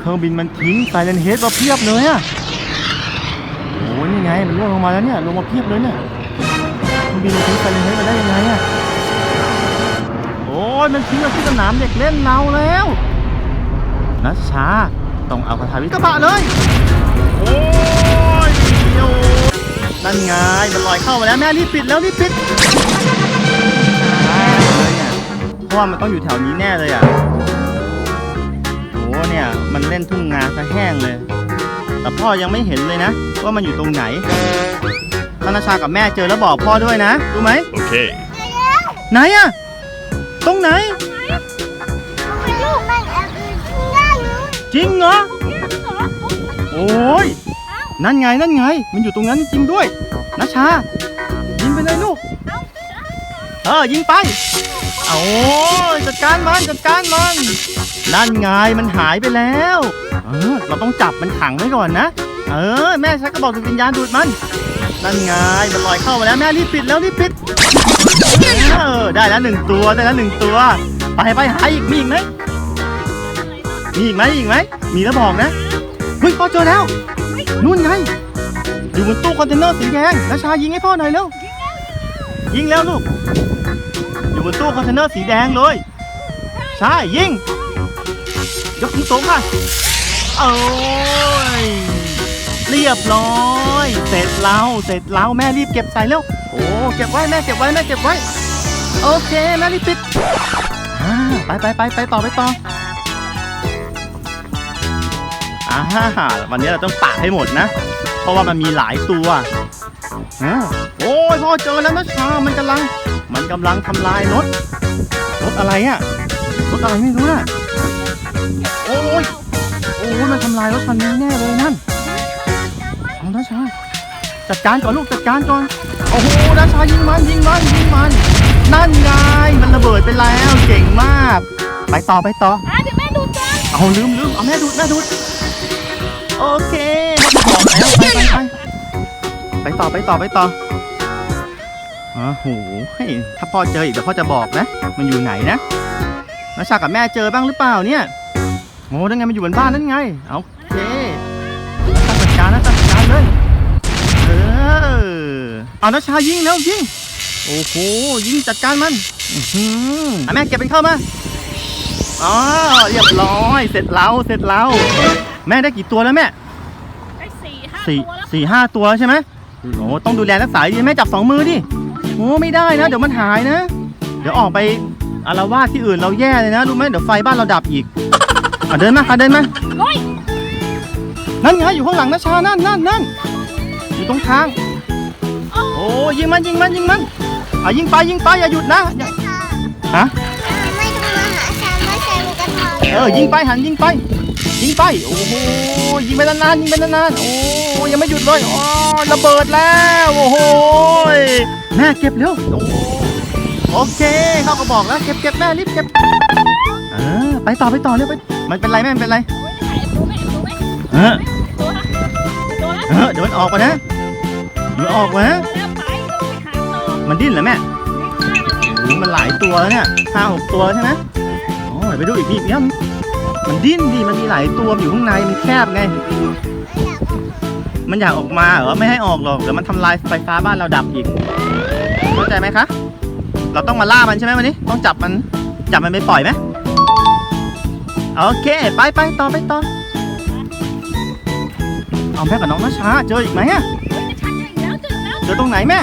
เครื่องบินมันทิ้งไซเรนเฮดมาเพียบเลยอะโอ้ยนี่ไงมันร่วงลงมาแล้วเนี่ยลงมาเพียบเลยเนี่ยเครื่องบินมันทิ้งไซเรนเฮดมาได้ยังไงอะโอ้ยมันทิ้งมาที่สนามเด็กเล่นเราแล้วนัชชาต้องเอาคาถาวิกระบะเลยโอ้ยเดียวนั่นไงมันลอยเข้ามาแล้วแม่รีบปิดแล้วรีบปิดเลยเนี่ยเพราะว่ามันต้องอยู่แถวนี้แน่เลยอะ เนี่ย มันเล่นทุ่งนาซะแห้งเลย แต่พ่อยังไม่เห็นเลยนะ ว่ามันอยู่ตรงไหนธนาชากับแม่เจอแล้วบอกพ่อด้วยนะรู้ไหม Okay. ไหนอะตรงไหนมันลูกมันแอบอื่นที่ได้เลยจริงเหรอ โอ้ย นั่นไงนั่นไง มันอยู่ตรงนั้นจริงด้วยนะชายิงไปเลยลูก เออยิงไปโอ้จัดการมันจัดการมันนั่นไงมันหายไปแล้วเออเราต้องจับมันขังไว้ก่อนนะ เออ แม่ช้กระบอกจิตวิญญาณดูดมันนั่นไงมันลอยเข้ามาแล้วแม่รีบปิดแล้วรีบปิดเออได้แล้วหนึ่งตัวได้แล้วหนึ่งตัว ไปไปหาอีกมีอีกไหมมีอีกไหมมีอีกไหมมีแล้วบอกนะเฮ้ยพ่อเจอแล้วนู่นไงอยู่บนตู้คอนเทนเนอร์สีแดงนาชายิงให้พ่อหน่อยเร็วยิงแล้วลูก อยู่บนตู้คอนเทนเนอร์สีแดงเลย ใช่ยิงยกสูงๆค่ะโอ้ยเรียบร้อยเสร็จแล้วเสร็จแล้วแม่รีบเก็บใส่เร็วโอ้เก็บไว้แม่เก็บไว้แม่เก็บไว้ โอเคแม่รีบปิดอ่าไปไปไปไปต่อไปต่ออ่าวันนี้เราต้องปาให้หมดนะ เพราะว่ามันมีหลายตัวอ่าโอ้ยพ่อเจอแล้วนะชามันกำลัง มันกำลังทำลายรถ รถอะไรอะรถอะไรไม่รู้น่ะ โอ้ยโอ้ยมันทำลายรถคันนี้แน่เลยนั่นเอานะชา จัดการก่อนลูกจัดการก่อน โอ้โหนะชายิงมันยิงมันยิงมัน นั่นไง มันระเบิดไปแล้ว เก่งมาก ไปต่อไปต่อ อะเดี๋ยวแม่ดูกันเอาลืมลืมเอาแม่ดูดแม่ดูดโอเคบอกแล้วไปไปไปไปต่อไปต่อไปต่อ อ้าวโหเฮ้ยถ้าพ่อเจออีกเดี๋ยวพ่อจะบอกนะ มันอยู่ไหนนะนัชชากับแม่เจอบ้างหรือเปล่าเนี่ยโอ้นั่นไงมันอยู่บนบ้านนั่นไงโอเคจัดการนะจัดการเลยเออเอานัชชายิงแล้วยิงโอ้โหยิงจัดการมันอื้อหือเอาแม่เก็บเป็นเข้ามาอ๋อเรียบร้อยเสร็จแล้วเสร็จแล้วแม่ได้กี่ตัวแล้วแม่ไปสี่ห้าสี่ตัวแล้วสี่ห้าตัวใช่ไหมโอ้ต้องดูแลรักษาดีแม่จับสองมือดิ โอ้ไม่ได้นะ เดี๋ยวมันหายนะ เดี๋ยวออกไปอารวาสที่อื่นเราแย่เลยนะรู้ไหมเดี๋ยวไฟบ้านเราดับอีกอะเดินมาค่ะเดินมาโอ้ยนั่นไงอยู่ข้างหลังนะชานั่นนั่นนั่นอยู่ตรงทาง โอ้ยิงมันยิงมันยิงมันอะยิงไปยิงไปอย่าหยุดนะอย่าฮะไม่ต้องมาหาฉันไม่ใช่มันจะทำเออยิงไปหันยิงไป ยิงไปโอ้โหยิงไปนานๆยิงไปนานๆโอ้ยังไม่หยุดเลยอ๋อระเบิดแล้วโอ้โห แม่เก็บเร็วโอเคเขาก็บอกแล้วเก็บเก็บแม่รีบเก็บเออไปต่อไปต่อเร็วไปมันเป็นไรแม่มันเป็นไรโอ้ยถ่ายดูไหมดูไหมเออเออเดี๋ยวมันออกมานะเดี๋ยวมันออกมานะแล้วไปไปหาต่อมันดิ้นเหรอแม่โอ้มันหลายตัวแล้วเนี่ยห้าหกตัวใช่ไหมอ๋อเดี๋ยไปดูอีกทีเนี่ยมันดิ้นดิมันมีหลายตัวอยู่ข้างในมันแคบไง มันอยากออกมาเหรอไม่ให้ออกหรอกเดี๋ยวมันทำลายไฟฟ้าบ้านเราดับอีก เข้าใจไหมคะ เราต้องมาล่ามันใช่ไหมวันนี้ ต้องจับมันจับมันไปปล่อยไหมโอเค ไปไปต่อไปต่อเอาแม่กับน้องนาช้าเจออีกไหมอะเฮ้ยจะเจอตรงไหนแม่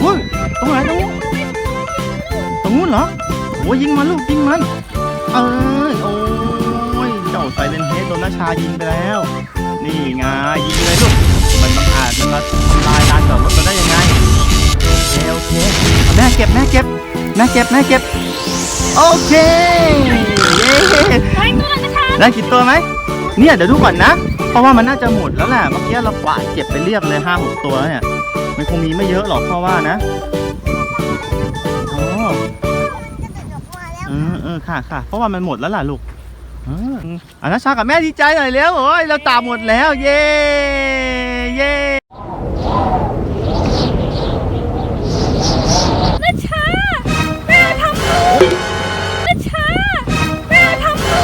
เฮ้ยตรงไหนตรงนู้นตรงนู้นเหรอโอ้ยยิงมันลูกยิงมัน เอ้ยโอ้ยเจ้าไซเลนเฮดโดนนาชายิงไปแล้ว นี่ไงยิงเลยลูก มันบังอาจมันมาทำลายลานจอดรถเราได้ยังไงโอเคโอเคเอาแม่เก็บแม่เก็บแม่เก็บแม่เก็บ โอเค เย้ไปตัวจะชันได้กี่ตัวไหม เนี่ยเดี๋ยวดูก่อนนะ เพราะว่ามันน่าจะหมดแล้วแหละเมื่อกี้เรากวาดเก็บไปเรียบเลยห้าหกตัวแล้วเนี่ย มันคงมีไม่เยอะหรอกเพราะว่านะอ๋อเออเออค่ะค่ะเพราะว่ามันหมดแล้วล่ะลูกเอออะนชากับแม่ดีใจหน่อยเร็วโอ้ยเราตามหมดแล้ว เย้เย้นัชชาแม่ทำหนูนัชชาแม่ทำหนู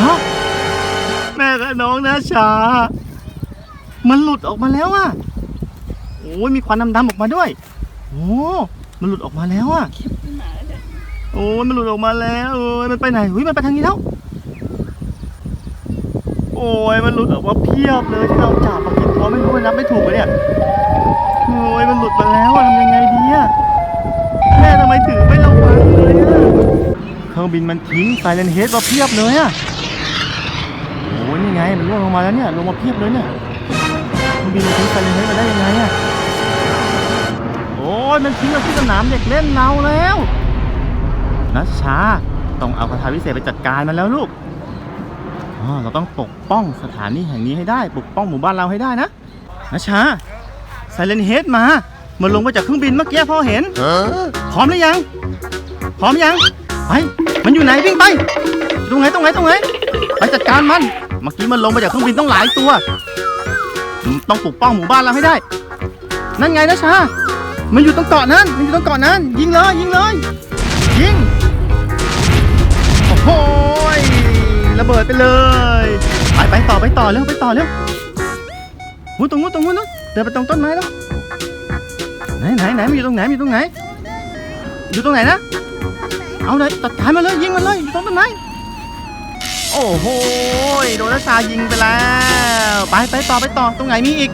ฮะน้องนะชา มันหลุดออกมาแล้วอะโอ้ยมีควันดำๆออกมาด้วย โอ้มันหลุดออกมาแล้วอะ โอ้ยมันหลุดออกมาแล้วโอ้ยมันไปไหนหุ้ยมันไปทางนี้แล้ว โอ้ยมันหลุดออกมาเพียบเลยที่เราจับมากี่ตัวไม่รู้มันนับไม่ถูกเลยเนี่ยโอ้ยมันหลุดมาแล้วอะทำยังไงดีอะแม่ทำไมถือไม่ระวังเลยอะเครื่องบินมันทิ้งไซเลนเฮดมาเพียบเลยอะโอ้ยนี่ไงมันร่วงลงมาแล้วเนี่ยลงมาเพียบเลยเนี่ยเครื่องบินมันทิ้งไซเลนเฮดมาได้ยังไงอะโอ้ยมันทิ้งเราที่สนามเด็กเล่นเราแล้ว นัชชาต้องเอาคาถาวิเศษไปจัดการมันแล้วลูกอ๋อเราต้องปกป้องสถานีแห่งนี้ให้ได้ ปกป้องหมู่บ้านเราให้ได้นะนัชชาไซเลนเฮดมามันลงมาจากเครื่องบินเมื่อกี้พ่อเห็นพร้อมหรือยังพร้อมยังไปมันอยู่ไหนวิ่งไปตรงไหนตรงไหนตรงไหนไปจัดการมัน เมื่อกี้มันลงมาจากเครื่องบินต้องหลายตัว ต้องปกป้องหมู่บ้านเราให้ได้ นั่นไงนะชา มันอยู่ตรงเกาะนั้น มันอยู่ตรงเกาะนั้น ยิงเลยยิงเลยยิง โอ้ยระเบิดไปเลย ไปไปต่อไปต่อเร็วไปต่อเร็วหูตรงนู้นตรงนู้นนู้นเดินไปตรงต้นไม้แล้วไหนไหนไหนมันอยู่ตรงไหนมันอยู่ตรงไหน อยู่ตรงไหนนะ เอาเลยตัดฐานมาเลยยิงมันเลยอยู่ตรงต้นไม้โอ้โหโดนนัชชายิงไปแล้ว ไปไปต่อไปต่อตรงไหนมีอีก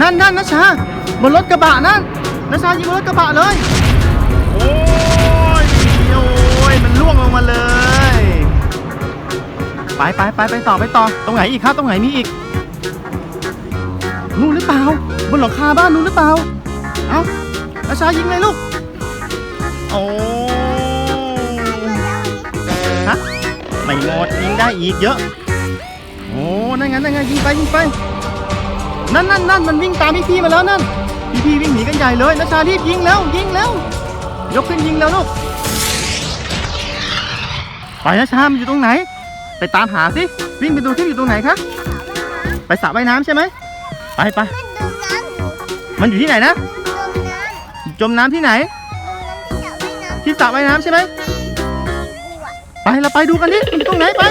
นั่นนั่นนัชชาบนรถกระบะนั่นนัชชายิงบนรถกระบะเลย โอ้ยโอ้ยมันล่วงลงมาเลย ไปไปไปไปต่อไปต่อตรงไหนอีกครับ ตรงไหนมีอีกนู่นหรือเปล่า บนหลังคาบ้านนู่นหรือเปล่า เอาอาชายิงเลยลูก โอ้ฮะไม่หมดยิงได้อีกเยอะ โอ้นั่นไงนั่นไงยิงไปยิงไป นั่นนั่นนั่นมันวิ่งตามพี่พี่มาแล้วนั่น พี่พี่วิ่งหนีกันใหญ่เลยนาชารีบยิงแล้วยิงแล้ว ยกขึ้นยิงแล้วลูกไปนาชามันอยู่ตรงไหน ตามหาสิวิ่งไปดูที่อยู่ตรงไหนคะไปสระว่ายน้ำใช่ไหมไปไปมันดูน้ำอยู่มันอยู่ที่ไหนนะ จมน้ำจมน้ำที่ไหนจมน้ำที่สระว่ายน้ำที่สระว่ายน้ำใช่ไหมไปเราไปดูกันดิมันอยู่ตรงไหนไป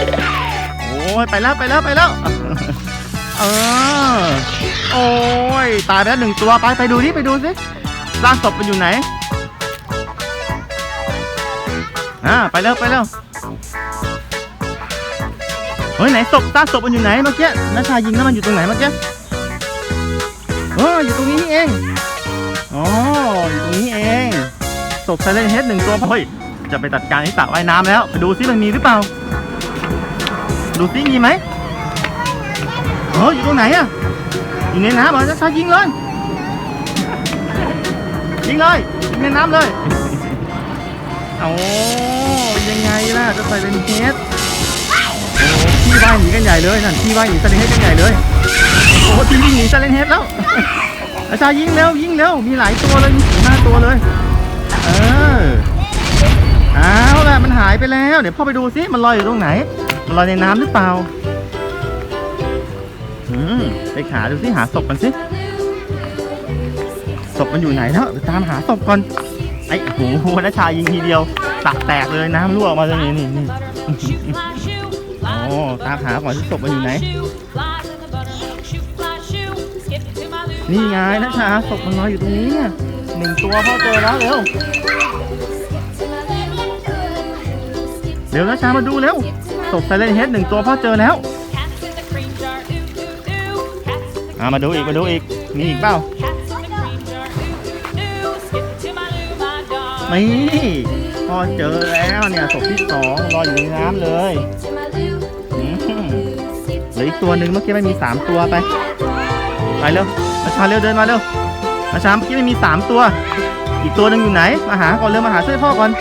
โอ้ยไปแล้วไปแล้วไปแล้วเออโอ้ยตายไปแล้วหนึ่งตัวไปไปดูดิไปดูสิร่างศพมันอยู่ไหนอ่าไปแล้วไปแล้ว เฮ้ยไหนศพซากศพมันอยู่ไหนเมื่อกี้นัชชายิงแล้วมันอยู่ตรงไหนเมื่อกี้เอออยู่ตรงนี้นี่เองอ๋ออยู่ตรงนี้เองศพไซเลนเฮดหนึ่งตัวเฮ้ยจะไปจัดการที่สระว่ายน้ำแล้วไปดูซิมันมีหรือเปล่า ดูซิมีไหมเอออยู่ตรงไหนอะอยู่ในน้ำเหรอจะชายิงเลยยิงเลยยิงในน้ำเลยโอ้ยังไงล่ะจะไซเลนเฮดโอ้พี่ว่ายหนีกันใหญ่เลยนั่นพี่ว่ายหนีไซเลนเฮดกันใหญ่เลยโอ้พี่วิ่งหนีไซเลนเฮดแล้วอาชารย์ยิงเร็วยิงเร็วมีหลายตัวเลยมีสี่ห้าตัวเลยเออเอาละมันหายไปแล้ว เดี๋ยวพ่อไปดูซิมันลอยอยู่ตรงไหน มันลอยในน้ำหรือเปล่าอืมไปหาดูซิหาศพกันสิศพมันอยู่ไหนแล้วตามหาศพก่อนไอ้โหนัชชายิงทีเดียวตักแตกเลยน้ำรั่วออกมาเลยนี่นี่นี่ อ้ตามหาก่อนที่ศพมันอยู่ไหน นี่ไงนัชาศพมันลอยอยู่ตรงนี้เนี่ยหนึ่งตัวพ่อเจอแล้วเร็ว เร็วนัชามาดูเร็วศพไซเลนเฮดหนึ่งตัวพ่อเจอแล้วอามาดูอีกมาดูอีกมีอีกเปล่านี่พอเจอแล้วเนี่ยศพที่สองลอยอยู่ในน้ำเลย ลืออีกตัวหนึ่งเมื่อกี้ไม่มีสามตัวไป ไปเร็วอาชาเร็วเดินมาเร็วอาชาเมื่อกี้ไม่มีสามตัว อีกตัวหนึ่งอยู่ไหน มาหาก่อนเร็วมาหาช่วยพ่อก่อน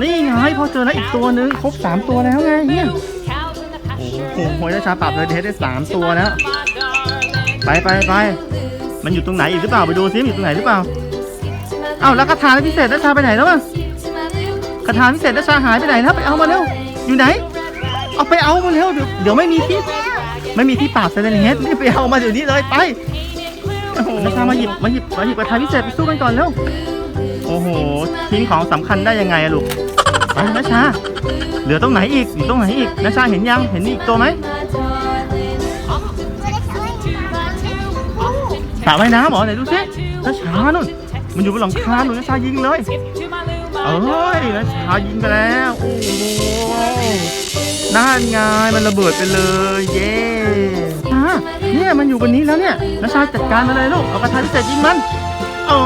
นี่ไงพ่อเจอแล้วอีกตัวหนึ่งครบสามตัวแล้วไงเนี่ยโอ้โหโหยราชาปรับเลยเทสได้สามตัวแล้วไปไปไปมันอยู่ตรงไหนอีกหรือเปล่าไปดูซิมอยู่ตรงไหนหรือเปล่าเอ้าแล้วคาถาพิเศษราชาไปไหนแล้วอะ คาถาพิเศษราชาหายไปไหนแล้วไปเอามาเร็ว อยู่ไหน เอาไปเอามาเร็วเดี๋ยวเดี๋ยวไม่มีที่ไม่มีที่ปราบเซเลนเฮดรีบไปเอามาเดี๋ยวนี้เลยไปโอ้โหราชามาหยิบมาหยิบมาหยิบคาถาพิเศษไปสู้กันก่อนเร็วโอ้โหทิ้งของสำคัญได้ยังไงลูกไปนะชาเหลือตรงไหนอีกอยู่ตรงไหนอีกนะชาเห็นยังเห็นอีกตัวไหมสระว่ายน้ำเหรอไหนดูสินะชานู่นมันอยู่บนหลังคาหนูนะชายิงเลย เอ้ยนะชายิงไปแล้ว โอ้โหนั่นไงมันระเบิดไปเลย เย้ชาเนี่ยมันอยู่บนนี้แล้วเนี่ยนะชาจัดการมาเลยลูก เอากระทะพิเศษยิงมันโอ้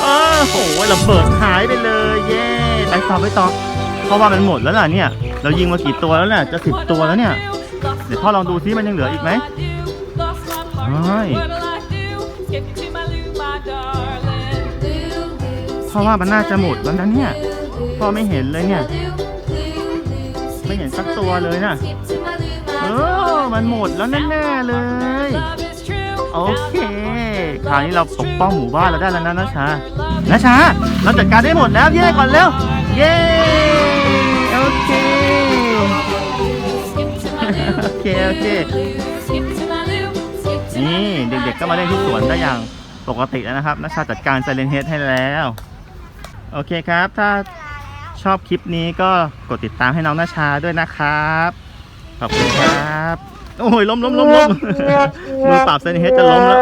โอ้โหระเบิดหายไปเลย เย้ไปต่อไปต่อเพราะว่ามันหมดแล้วล่ะเนี่ย เรายิงมากี่ตัวแล้วเนี่ยจะสิบตัวแล้วเนี่ย เดี๋ยวพ่อลองดูซิมันยังเหลืออีกไหมใช่ ราะว่ามันน่าจะหมดแล้วนะเนี่ยพ่อไม่เห็นเลยเนี่ย ไม่เห็นสักตัวเลยนะเออมันหมดแล้วแน่ๆเลย โอเคคราวนี้เราปกป้องหมู่บ้านเราได้แล้วนะนะชานะชาเราจัดการได้หมดแล้วเย่ก่อนเร็วเย่โอเคโอเคโอเคนี่เด็กๆก็มาเล่นที่สวนได้อย่างปกติแล้วนะครับนัชชาจัดการไซเลนเฮดให้แล้ว โอเคครับ ถ้าชอบคลิปนี้ก็กดติดตามให้น้องนาชาด้วยนะครับ ขอบคุณครับ โอ้ยล้มล้มล้มล้มมือปราบไซเลนเฮดจะล้มแล้ว